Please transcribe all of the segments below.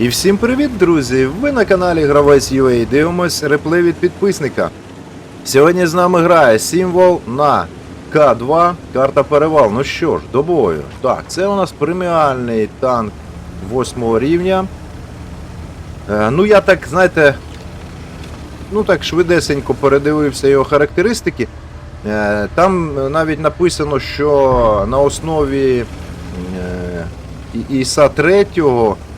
І всім привіт, друзі! Ви на каналі Гравець UA дивимось реплей від підписника. Сьогодні з нами грає символ на К2, карта перевал. Ну що ж, до бою. Так, це у нас преміальний танк 8 рівня. Е, ну я так, знаєте, ну так швидесенько передивився його характеристики. Е, Там навіть написано, що на основі І- Іса 3,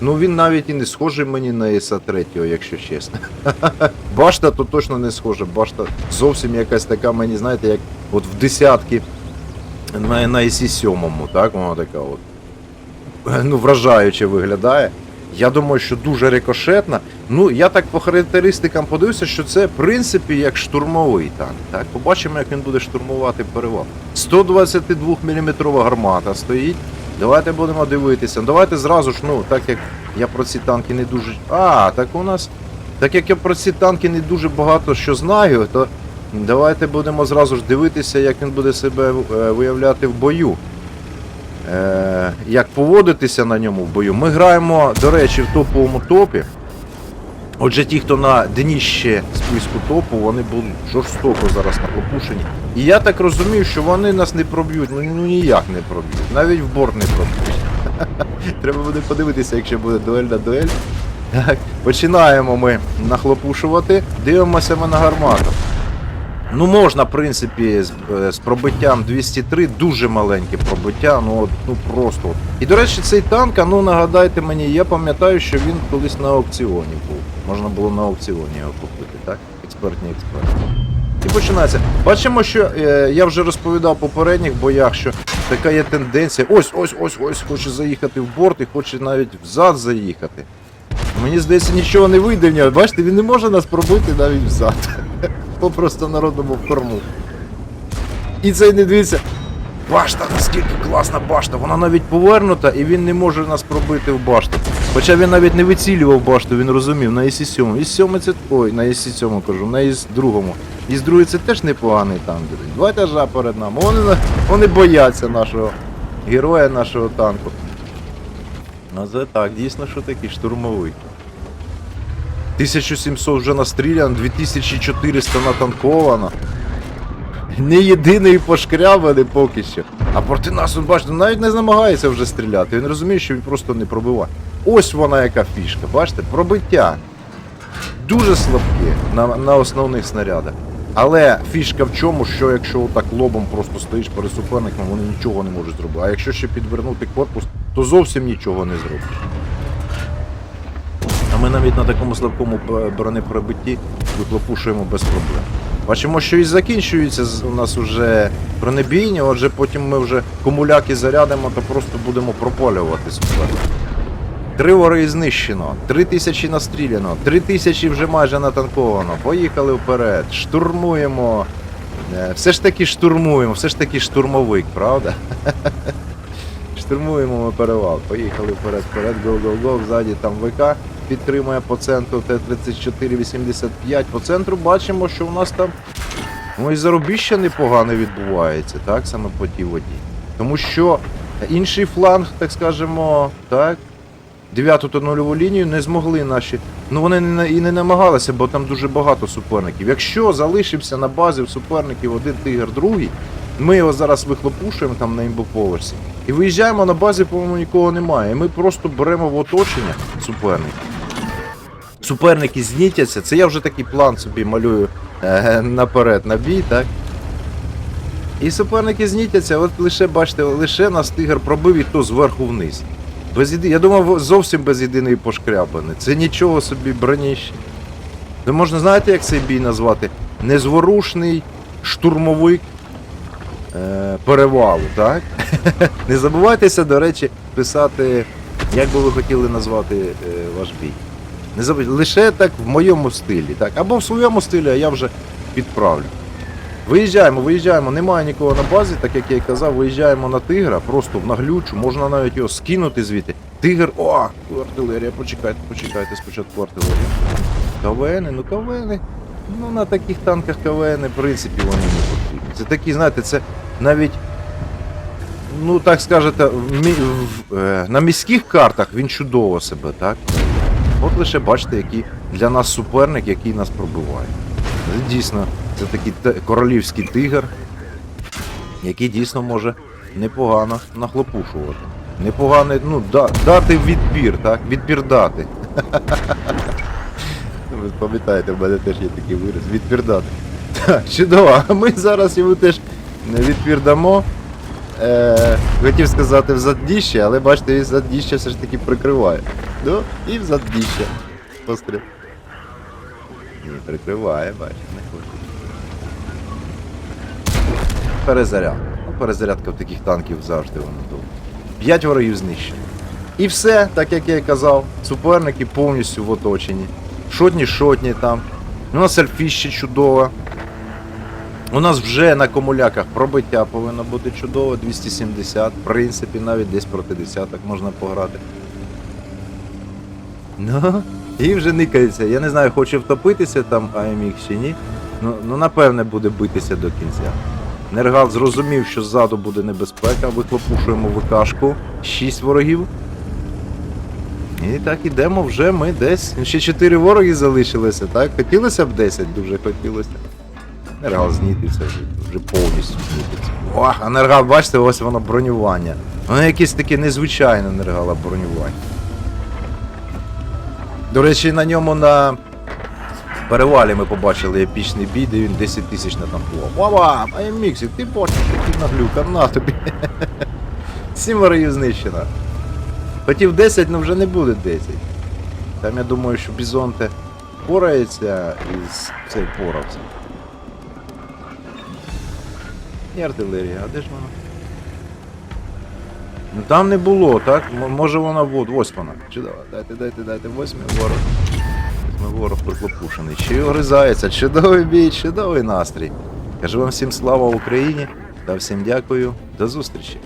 ну він навіть і не схожий мені на Іса 3, якщо чесно. Башта то точно не схожа. Башта зовсім якась така, мені, знаєте, як от в десятки на, на Ісі 7, так? Вона така от. Ну, вражаюче виглядає. Я думаю, що дуже рикошетна. Ну, я так по характеристикам подивився, що це, в принципі, як штурмовий танк. Так? Побачимо, як він буде штурмувати перевал. 122 мм гармата стоїть. Давайте будемо дивитися. Давайте зразу ж, ну, так як я про ці танки не дуже. А, так у нас. Так як я про ці танки не дуже багато що знаю, то давайте будемо зразу ж дивитися, як він буде себе е, виявляти в бою. Е, як поводитися на ньому в бою. Ми граємо, до речі, в топовому топі. Отже, ті, хто на дніще списку топу, вони будуть жорстоко зараз накопушені. І я так розумію, що вони нас не проб'ють, ну, ну ніяк не проб'ють, навіть в борт не проб'ють. Треба буде подивитися, якщо буде дуель на дуель. Так, починаємо ми нахлопушувати, дивимося ми на гармату. Ну, можна, в принципі, з, е, з пробиттям 203, дуже маленьке пробиття, ну от, ну просто. І до речі, цей танк, а ну нагадайте мені, я пам'ятаю, що він колись на аукціоні був. Можна було на аукціоні його купити, так? Експертні експерти. І починається. Бачимо, що е, я вже розповідав в попередніх боях, що така є тенденція. Ось, ось, ось, ось, хоче заїхати в борт і хоче навіть взад заїхати. Мені здається, нічого не вийде в нього. Бачите, він не може нас пробити навіть взад. Попросту народному в корму. І це не дивіться. Башта, наскільки класна башта, вона навіть повернута, і він не може нас пробити в башту. Хоча він навіть не вицілював башту, він розумів, на ІСі 7. ІС 7 це. Ой, на ІСі 7 кажу, на ІС 2. ІС 2 це теж непоганий танк. Два етажа перед нами. Вони, вони бояться нашого героя, нашого танку. А це так, дійсно, що такий штурмовий. 1700 вже настріляно, 2400 натанковано. Не єдиний пошкрябаний поки що. А проти нас, він, бачите, навіть не намагається вже стріляти. Він розуміє, що він просто не пробиває. Ось вона яка фішка, бачите, пробиття. Дуже слабке на, на основних снарядах. Але фішка в чому, що якщо отак лобом просто стоїш перед суперником, вони нічого не можуть зробити. А якщо ще підвернути корпус, то зовсім нічого не зробиш. А ми навіть на такому слабкому бронепробитті вихлопушуємо без проблем. Бачимо, що і закінчується у нас вже бронебійні, отже потім ми вже комуляки зарядимо, то просто будемо пропалювати суперника. Три вори знищено, три тисячі настріляно, три тисячі вже майже натанковано. Поїхали вперед, штурмуємо. Е, Все ж таки штурмуємо, все ж таки штурмовик, правда? Штурмуємо ми перевал. Поїхали вперед, вперед, го го го Ззаді там ВК підтримує по центру Т-34-85. По центру бачимо, що у нас там ну, і заробіща непогано відбувається, так, саме по тій воді. Тому що інший фланг, так скажемо, так, дев'яту та нульову лінію не змогли наші. Ну вони і не намагалися, бо там дуже багато суперників. Якщо залишився на базі в суперників один тигр, другий, ми його зараз вихлопушуємо там на імбоповерсі. І виїжджаємо на базі, по-моєму, нікого немає. І ми просто беремо в оточення суперників. Суперники знітяться. Це я вже такий план собі малюю е, наперед на бій, так? І суперники знітяться, от лише бачите, лише нас тигр пробив і то зверху вниз. Без єди... Я думав, зовсім без єдиної пошкрябини. Це нічого собі броніще. Ви можна знаєте, як цей бій назвати? Незворушний штурмовик е, перевалу, так? Не забувайтеся, до речі, писати, як би ви хотіли назвати е, ваш бій. Не забудьте, лише так в моєму стилі, так? Або в своєму стилі, а я вже підправлю. Виїжджаємо, виїжджаємо, немає нікого на базі, так як я і казав, виїжджаємо на тигра, просто в наглючу, можна навіть його скинути звідти. Тигр, о, артилерія, почекайте, почекайте спочатку артилерія. КВНи, ну КВНи. Ну на таких танках КВНи, в принципі, вони не потрібні. Це такі, знаєте, це навіть. Ну, так скажете, в, в, е, на міських картах він чудово себе, так? От лише бачите, який для нас суперник, який нас пробиває. Це Дійсно, це такий королівський тигр, який дійсно може непогано нахлопушувати. Непогано, ну, да, дати відбір, так? Відбір дати. Ви пам'ятаєте, в мене теж є такий вираз. Відбір дати. Так, чудово. Ми зараз йому теж не відбір дамо. Е, хотів сказати в задніще, але бачите, і задніще все ж таки прикриває. Ну, і в задніще. Постріл. Ні, прикриває, бачите, не хоче. Перезаряд. Ну, перезарядка в таких танків завжди воно тут. П'ять ворогів знищено. І все, так як я і казав, суперники повністю в оточенні. Шотні шотні там. У нас ельфіще чудово. У нас вже на комуляках пробиття повинно бути чудово, 270, в принципі, навіть десь проти десяток можна пограти. Ну, і вже никається. Я не знаю, хоче втопитися там AMX чи ні. Ну, ну напевне буде битися до кінця. Нергал зрозумів, що ззаду буде небезпека, вихлопушуємо ВКшку. 6 ворогів. І так ідемо вже ми десь. Ще 4 вороги залишилося, так? Хотілося б 10, дуже хотілося. Нергал знітився вже, вже повністю знітився. Ох, а Нергал, бачите, ось воно бронювання. Воно якесь таке незвичайне Нергала бронювання. До речі, на ньому на перевалі ми побачили епічний бій, де він 10 тисяч натанкував. Вава! Айміксі, ти бачиш, який наглюка, на тобі. Сім ворогів знищено. Хотів 10, але вже не буде 10. Там я думаю, що Бізонте порається із цей порався. І артилерія, а де ж вона? Ну там не було, так? Може вона вот, ось вона. Чудово, дайте, дайте, дайте, восьмий ворог. Восьмий ворог приклопушений. Чи огризається, чудовий бій, чудовий настрій. Кажу вам всім слава Україні та всім дякую. До зустрічі.